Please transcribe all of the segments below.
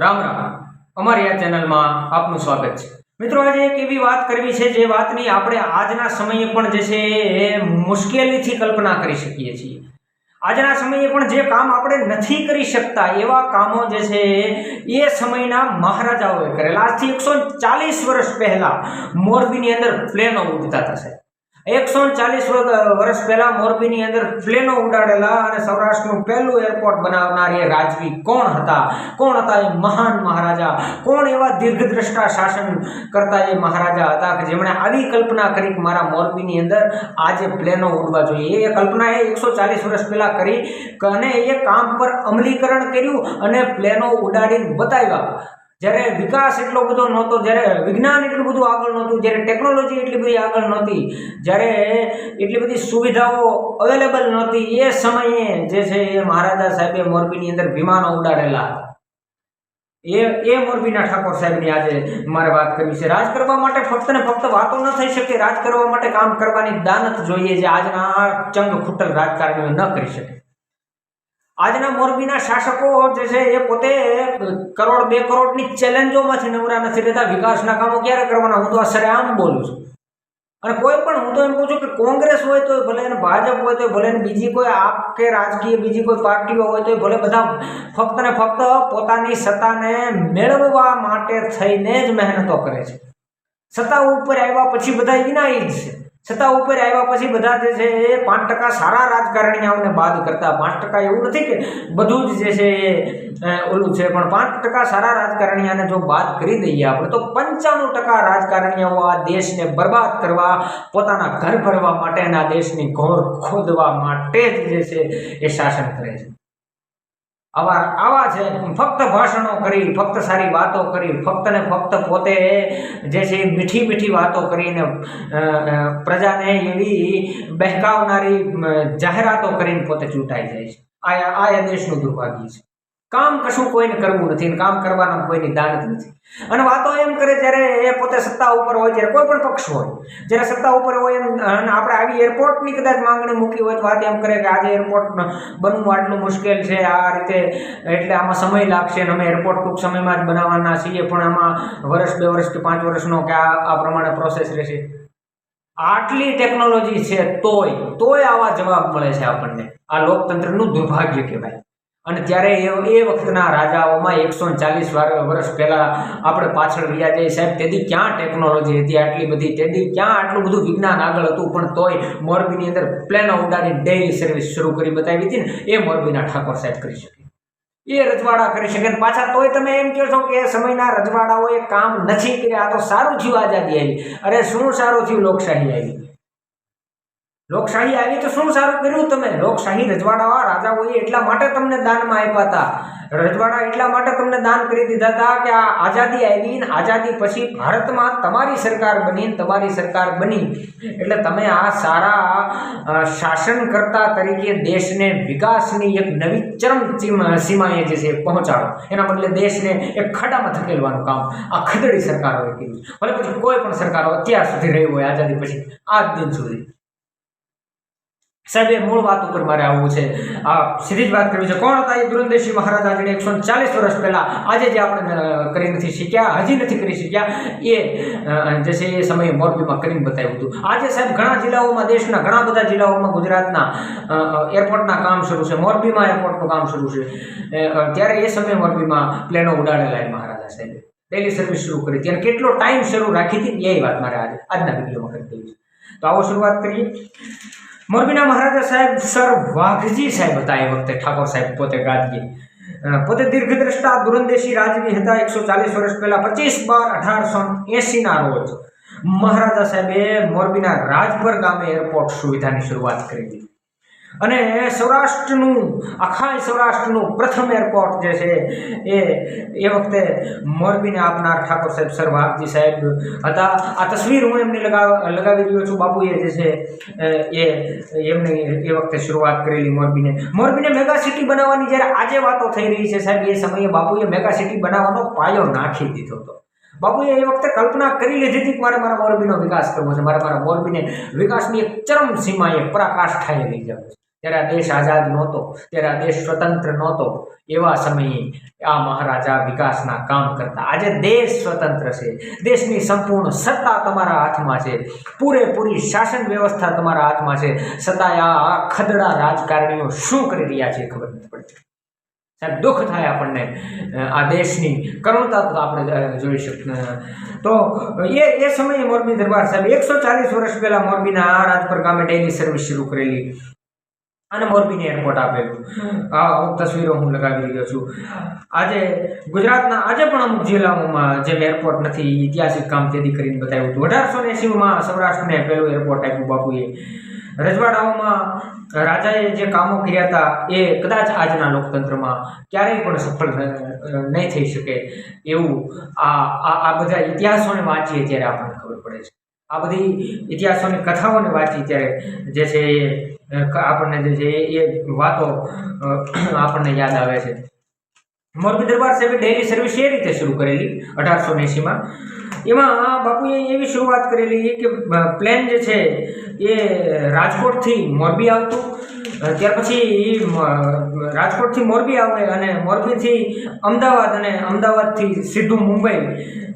રામ રામ. અમારી આ ચેનલમાં આપનું સ્વાગત છે. મિત્રો, આજે એક એવી વાત કરવી છે જે વાતની આપણે આજના સમયે પણ જે છે એ મુશ્કેલીથી કલ્પના કરી શકીએ છીએ. આજના સમયે પણ જે કામ આપણે નથી કરી શકતા, એવા કામો જે છે એ સમયના મહારાજાઓએ કરેલા. આજથી એકસો ચાલીસ વર્ષ પહેલા મોરબીની અંદર પ્લેનો ઉડતા થશે એકસો ચાલીસ વર્ષ પહેલા મોરબીની અંદર પ્લેનો ઉડાડેલા અને સૌરાષ્ટ્રનું પહેલું એરપોર્ટ બનાવનાર એ રાજવી કોણ હતા? કોણ હતા એ મહાન મહારાજા? કોણ એવા દીર્ઘદ્રષ્ટા શાસન કરતા એ મહારાજા હતા કે જેમણે આવી કલ્પના કરી કે મારા મોરબીની અંદર આજે પ્લેનો ઉડવા જોઈએ? એ કલ્પના એ એકસો ચાલીસ વર્ષ પહેલાં કરી અને એ કામ પર અમલીકરણ કર્યું અને પ્લેનો ઉડાડીને બતાવ્યા. જ્યારે વિકાસ એટલો બધો નહોતો, જ્યારે વિજ્ઞાન એટલું બધું આગળ નહોતું, જ્યારે ટેકનોલોજી એટલી બધી આગળ નહોતી, જ્યારે એટલી બધી સુવિધાઓ અવેલેબલ નહોતી, એ સમયે જે છે એ મહારાજા સાહેબે મોરબીની અંદર વિમાનો ઉડાડેલા એ એ મોરબીના ઠાકોર સાહેબની આજે મારે વાત કરવી છે. રાજ કરવા માટે ફક્ત ને ફક્ત વાતો ન થઈ શકે, રાજ કરવા માટે કામ કરવાની દાનત જોઈએ જે આજના ચંગ ખૂટલ રાજકારણીઓ ન કરી શકે. આજના મોરબીના શાસકો જે છે એ પોતે કરોડ બે કરોડની ચેલેન્જોમાંથી નવરા નથી રહેતા. વિકાસના કામો ક્યારે કરવાના? હું તો આ સરે આમ બોલું છું. અને કોઈ પણ, હું તો એમ કહું છું કે કોંગ્રેસ હોય તો ભલે એને ભાજપ હોય તો ભલે બીજી કોઈ આપ કે રાજકીય બીજી કોઈ પાર્ટીઓ હોય તો ભલે બધા ફક્ત ને ફક્ત પોતાની સત્તાને મેળવવા માટે થઈને જ મહેનતો કરે છે. સત્તા ઉપર આવ્યા પછી બધા એના જ છે. સત્તા ઉપર આવ્યા પછી બધા જે છે એ પાંચ ટકા સારા રાજકારણીઓને બાદ કરતા. પાંચ ટકા એવું નથી કે બધું જ જે છે એ ઓલું છે, પણ પાંચ ટકા સારા રાજકારણીઓને જો બાદ કરી દઈએ આપણે, તો પંચાણું ટકા રાજકારણીઓ આ દેશને બરબાદ કરવા, પોતાના ઘર ભરવા માટે અને આ દેશની ઘોર ખોદવા માટે જ જે છે એ શાસન કરે છે. આવા આવા છે. ફક્ત ભાષણો કરી, ફક્ત સારી વાતો કરી, ફક્ત ને ફક્ત પોતે જે છે મીઠી મીઠી વાતો કરીને પ્રજાને એવી બહેકાવનારી જાહેરાતો કરીને પોતે ચૂંટાઈ જાય છે. આ આ દેશનું દુર્ભાગ્ય છે. કામ કશું કોઈને કરવું નથી કામ કરવાનો કોઈની દાનત નથી. અને વાતો એમ કરે જ્યારે એ પોતે સત્તા ઉપર હોય, જ્યારે કોઈ પણ પક્ષ હોય, જ્યારે સત્તા ઉપર હોય એમ, અને આપણે આવી એરપોર્ટની કદાચ માંગણી મૂકી હોય તો વાત એમ કરે કે આજે એરપોર્ટ બનવું આટલું મુશ્કેલ છે, આ રીતે એટલે આમાં સમય લાગશે અને અમે એરપોર્ટ ટૂંક સમયમાં જ બનાવવાના છીએ, પણ આમાં વર્ષ બે વર્ષ કે પાંચ વર્ષનો કે આ આ પ્રમાણે પ્રોસેસ રહેશે. આટલી ટેકનોલોજી છે તોય તોય આવા જવાબ મળે છે આપણને. આ લોકતંત્રનું દુર્ભાગ્ય કહેવાય. અને ત્યારે એ વખતના રાજાઓમાં એકસો ચાલીસ વર્ષ પહેલાં આપણે પાછળ રહ્યા જઈએ. સાહેબ તેથી ક્યાં ટેકનોલોજી હતી? આટલી બધી તેથી ક્યાં આટલું બધું વિજ્ઞાન આગળ હતું? પણ તોય મોરબીની અંદર પ્લેનો ઉડાડી ડેઇલી સર્વિસ શરૂ કરી બતાવી હતી ને, એ મોરબીના ઠાકોર સાહેબ કરી શકે. એ રજવાડા કરી શકે ને પાછા તોય તમે એમ કહો છો કે એ સમયના રજવાડાઓએ કામ નથી કર્યા, આ તો સારું થયું આઝાદી આવી. અરે શું સારું થયું લોકશાહી આવી? લોકશાહી આવી તો શું સારું કર્યું તમે? લોકશાહી રજવાડાવા રાજાઓએ એટલા માટે તમને દાનમાં આપ્યા હતા. રજવાડા એટલા માટે તમને દાન કરી દીધા હતા કે આ આઝાદી આવી આઝાદી પછી ભારતમાં તમારી સરકાર બની તમારી સરકાર બની. એટલે તમે આ સારા શાસનકર્તા તરીકે દેશને વિકાસની એક નવી ચરમ સીમાએ જે છે પહોંચાડો. એના બદલે દેશને એક ખડામાં ધકેલવાનું કામ આ ખદડી સરકારોએ કર્યું. ભલે પછી કોઈ પણ સરકારો અત્યાર સુધી રહી હોય આઝાદી પછી, આજ દિન સુધી. સાહેબ, એ મૂળ વાત ઉપર મારે આવવું છે. આ સીધી જ વાત કરવી છે. કોણ હતા એ દુરંદેશી મહારાજા જેને એકસો ચાલીસ વર્ષ પહેલાં? આજે જે આપણે કરી નથી શીખ્યા હજી નથી કરી શીખ્યા એ જે છે એ સમયે મોરબીમાં કરીને બતાવ્યું હતું. આજે સાહેબ, ઘણા જિલ્લાઓમાં, દેશના ઘણા બધા જિલ્લાઓમાં ગુજરાતના એરપોર્ટના કામ શરૂ છે. મોરબીમાં એરપોર્ટનું કામ શરૂ છે. ત્યારે એ સમયે મોરબીમાં પ્લેનો ઉડાડેલા એ મહારાજા સાહેબે. ડેલી સર્વિસ શરૂ કરી. ત્યારે કેટલો ટાઈમ શરૂ રાખી હતી એ વાત મારે આજે, આજના વિડીયોમાં કરી દેવી છે. તો આવો શરૂઆત કરીએ. મોરબીના મહારાજા સાહેબ સર વાઘજી સાહેબ હતા એ વખતે, ઠાકોર સાહેબ પોતે ગાદગી પોતે દીર્ઘદ્રષ્ટા દુરંદેશી રાજવી હતા, એકસો ચાલીસ વર્ષ પહેલા, પચીસ બાર અઢારસો એંસીના રોજ મહારાજા સાહેબે મોરબીના રાજપર ગામે એરપોર્ટ સુવિધાની શરૂઆત કરી હતી અને સૌરાષ્ટ્રનું, આખા સૌરાષ્ટ્રનું પ્રથમ એરપોર્ટ જે છે, એ એ વખતે મોરબીને આપનાર ઠાકોર સાહેબ સર વાઘજી સાહેબ હતા. આ તસવીર હું એમની લગાવ, લગાવી રહ્યો છું. બાપુએ જે છે, એ, એમની એ વખતે શરૂઆત કરેલી મોરબીને. મોરબીને મેગા સિટી બનાવવાની જ્યારે આજે વાતો થઈ રહી છે સાહેબ, એ સમયે બાપુએ મેગા સિટી બનાવવાનો પાયો નાખી દીધો હતો. બાપુએ એ વખતે કલ્પના કરી લીધી હતી કે મારે મારા મોરબીનો વિકાસ કરવો છે. મારે મારા મોરબીને વિકાસની એક ચરમ સીમાએ પરાકાષ્ઠાએ લઈ જવું છે. ત્યારે આ દેશ આઝાદ નહોતો, ત્યારે આ દેશ સ્વતંત્ર નહોતો. એવા સમયે આ મહારાજા વિકાસના કામ કરતા. આજે દેશ સ્વતંત્ર છે. દેશની સંપૂર્ણ સત્તા તમારા હાથમાં છે. પૂરેપૂરી શાસન વ્યવસ્થા તમારા હાથમાં છે. છતાંય આ ખદડા રાજકારણીઓ શું કરી રહ્યા છે ખબર નથી પડતી. સાહેબ, દુઃખ થાય આપણને આ દેશની. કરુણતા તો આપણે જોઈ શકીએ તો એ એ સમયે મોરબી દરબાર સાહેબ, એકસો ચાલીસ વર્ષ પહેલાં મોરબીના આ રાજપર ગામે ડેલી સર્વિસ શરૂ કરેલી. અને મોરબીને એરપોર્ટ આપેલું. આ અમુક તસવીરો હું લગાવી રહ્યો છું. આજે ગુજરાતના આજે પણ અમુક જિલ્લાઓમાં જેમ એરપોર્ટ નથી ઐતિહાસિક કામ તેથી કરીને બતાવ્યું હતું. અઢારસો ને એંસીમાં સૌરાષ્ટ્રને પહેલું એરપોર્ટ આપ્યું બાપુએ. રજવાડાઓમાં રાજાએ જે કામો કર્યા હતા એ કદાચ આજના લોકતંત્રમાં ક્યારેય પણ સફળ નહીં થઈ શકે એવું આ આ બધા ઇતિહાસોને વાંચીએ ત્યારે આપણને ખબર પડે છે. આ બધી ઇતિહાસોની કથાઓને વાંચી ત્યારે જે છે એ આપણને જે છે એ વાતો આપણને યાદ આવે છે. મોરબી દરબાર સાહેબે ડેલી સર્વિસ એ રીતે શરૂ કરેલી, અઢારસો એંસીમાં એમાં બાપુએ એવી શરૂઆત કરેલી કે પ્લેન જે છે એ રાજકોટથી મોરબી આવતું ત્યાર પછી રાજકોટથી મોરબી આવે અને મોરબીથી અમદાવાદ અને અમદાવાદથી સીધું મુંબઈ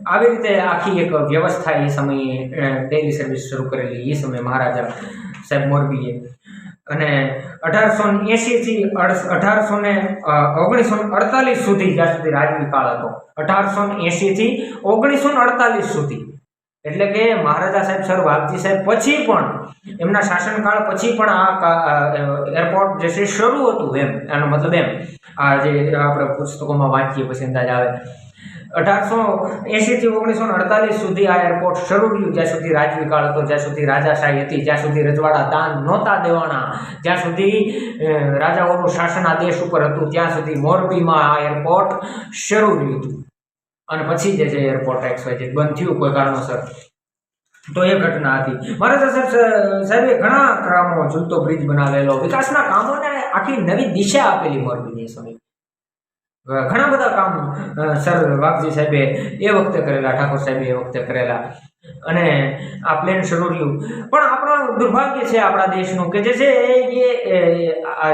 આવી રીતે આખી એક વ્યવસ્થા એ સમયે ડેલી સર્વિસ શરૂ કરેલી. એ સમયે મહારાજા સાહેબ મોરબીએ અને અઢારસો એંશીથી અઢારસો ને ઓગણીસો અડતાલીસ સુધી જ્યાં સુધી રાજવી કાળ હતો. અઢારસો એંશીથી ઓગણીસો અડતાલીસ સુધી. એટલે કે મહારાજા સાહેબ સર વાઘજી સાહેબ પછી પણ, એમના શાસનકાળ પછી પણ આ એરપોર્ટ જે છે શરૂ હતું એમ. એનો મતલબ એમ. આ જે આપણે પુસ્તકોમાં વાંચીએ પછી અંદાજ આવે. અઢારસો એંશીથી ઓગણીસો અડતાલીસ સુધી આ એરપોર્ટ શરૂ રહ્યું જ્યાં સુધી રાજવીકાળ હતો, જ્યાં સુધી રાજાશાહી હતી, જ્યાં સુધી રજવાડા દાન નહોતા દેવાના, જ્યાં સુધી રાજાઓનું શાસન આ દેશ ઉપર હતું, ત્યાં સુધી મોરબીમાં આ એરપોર્ટ શરૂ રહ્યું હતું. અને પછી જે છે એરપોર્ટ એક્સ બંધ થયું કોઈ કારણોસર. તો એ ઘટના હતી. મહારાજા સાહેબ સાહેબે ઘણા કામો ઝૂલતો બ્રિજ બનાવેલો. વિકાસના કામોને આખી નવી દિશા આપેલી મોરબીની સમયે. ઘણા બધા કામ સર વાઘજી સાહેબે એ વખતે કરેલા, ઠાકોર સાહેબે એ વખતે કરેલા. અને આ પ્લેન શરૂ રહ્યું પણ આપણો દુર્ભાગ્ય છે આપણા દેશનું કે જે છે એ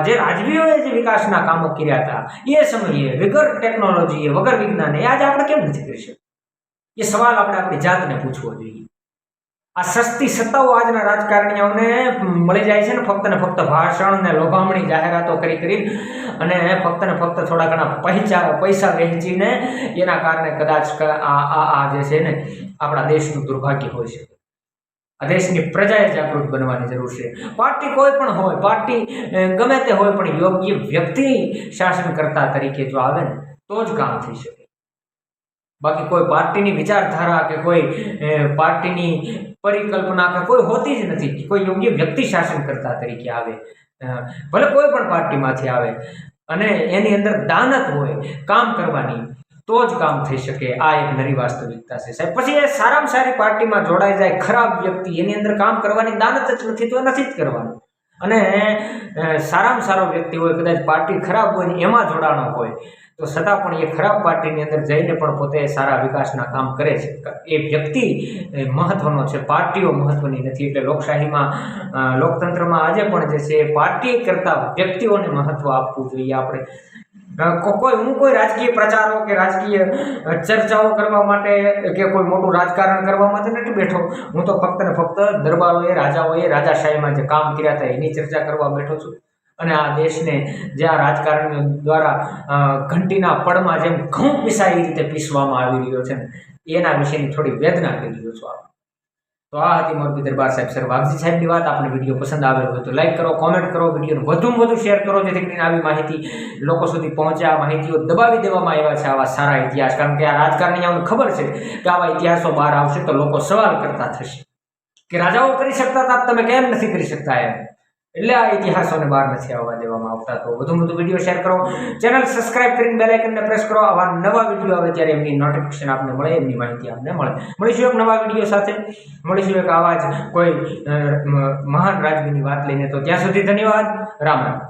જે રાજવીઓએ જે વિકાસના કામો કર્યા હતા, એ સમયે વગર ટેકનોલોજીએ વગર વિજ્ઞાને આજે આપણે કેમ નથી કરી શકતા? એ સવાલ આપણે આપણી જાતને પૂછવો જોઈએ. આ સસ્તી સત્તાઓ આજના રાજકારણીઓને મળી જાય છે ને ફક્ત ને ફક્ત ભાષણ ને લોભામણી જાહેરાતો કરી કરી અને ફક્ત ને ફક્ત થોડા ઘણા પૈસા પૈસા વહેંચીને એના કારણે કદાચ આ આ આ જે છે ને આપણા દેશનું દુર્ભાગ્ય હોય છે આ દેશની પ્રજાએ જાગૃત બનવાની જરૂર છે. પાર્ટી કોઈ પણ હોય, પાર્ટી ગમે તે હોય પણ યોગ્ય વ્યક્તિ શાસનકર્તા તરીકે જો આવે ને, તો જ કામ થઈ શકે. બાકી કોઈ પાર્ટીની વિચારધારા કે કોઈ પાર્ટીની પરિકલ્પના કે કોઈ હોતી જ નથી, કોઈ યોગ્ય વ્યક્તિ શાસનકર્તા તરીકે આવે ભલે કોઈ પણ પાર્ટીમાંથી આવે, અને એની અંદર દાનત હોય, કામ કરવાની, તો જ કામ થઈ શકે, આ એક નરી વાસ્તવિકતા છે. સાહેબ, પછી એ સારામાં સારી પાર્ટીમાં જોડાઈ જાય ખરાબ વ્યક્તિ, એની અંદર કામ કરવાની દાનત જ નથી, તો નથી જ કરવાનું. અને સારામાં સારો વ્યક્તિ હોય, કદાચ પાર્ટી ખરાબ હોય ને એમાં જોડાણો હોય, તો છતાં પણ એ ખરાબ પાર્ટીની અંદર જઈને પણ પોતે સારા વિકાસના કામ કરે છે. એ વ્યક્તિ મહત્ત્વનો છે. પાર્ટીઓ મહત્વની નથી. એટલે લોકશાહીમાં લોકતંત્રમાં આજે પણ જે છે પાર્ટી કરતાં વ્યક્તિઓને મહત્વ આપવું જોઈએ. આપણે કોઈ, હું કોઈ રાજકીય પ્રચારો કે રાજકીય ચર્ચાઓ કરવા માટે કે કોઈ મોટું રાજકારણ કરવા માટે નથી બેઠો. હું તો ફક્ત ને ફક્ત દરબારોએ, રાજાઓએ રાજાશાહીમાં જે કામ કર્યા હતા એની ચર્ચા કરવા બેઠો છું. અને આ દેશને જે આ રાજકારણ દ્વારા ઘંટીના પડમાં જેમ ઘઉં પીસાય રીતે પીસવામાં આવી રહ્યો છે, એના વિશેની થોડી વેદના કરી રહ્યો છું આપણે તો આ હતી મોરબી દરબાર સાહેબ. સર, વાઘજી સાહેબની વાત આપણે વીડિયો પસંદ આવેલો હોય તો લાઈક કરો કોમેન્ટ કરો, વિડીયોને વધુમાં વધુ શેર કરો, જેથી કરીને આવી માહિતી લોકો સુધી પહોંચે, આ માહિતીઓ દબાવી દેવામાં આવ્યા છે આવા સારા ઇતિહાસ. કારણ કે આ રાજકારણીઓને ખબર છે કે આવા ઇતિહાસો બહાર આવશે તો લોકો સવાલ કરતા થશે. કે રાજાઓ કરી શકતા હતા તમે કેમ નથી કરી શકતા એમ? એટલે આ ઇતિહાસોને બહાર નથી આવવા દેવામાં આવતા. તો વધુ વધુ વીડિયો શેર કરો. ચેનલ સબસ્ક્રાઇબ કરીને બેલ પ્રેસ કરો. આવા નવા વીડિયો આવે ત્યારે એમની નોટિફિકેશન આપને મળે, એમની માહિતી આપને મળે. મળીશું એક નવા વીડિયો સાથે. મળીશું એક આવા જ કોઈ મહાન રાજવીની વાત લઈને. તો ત્યાં સુધી ધન્યવાદ. રામ રામ.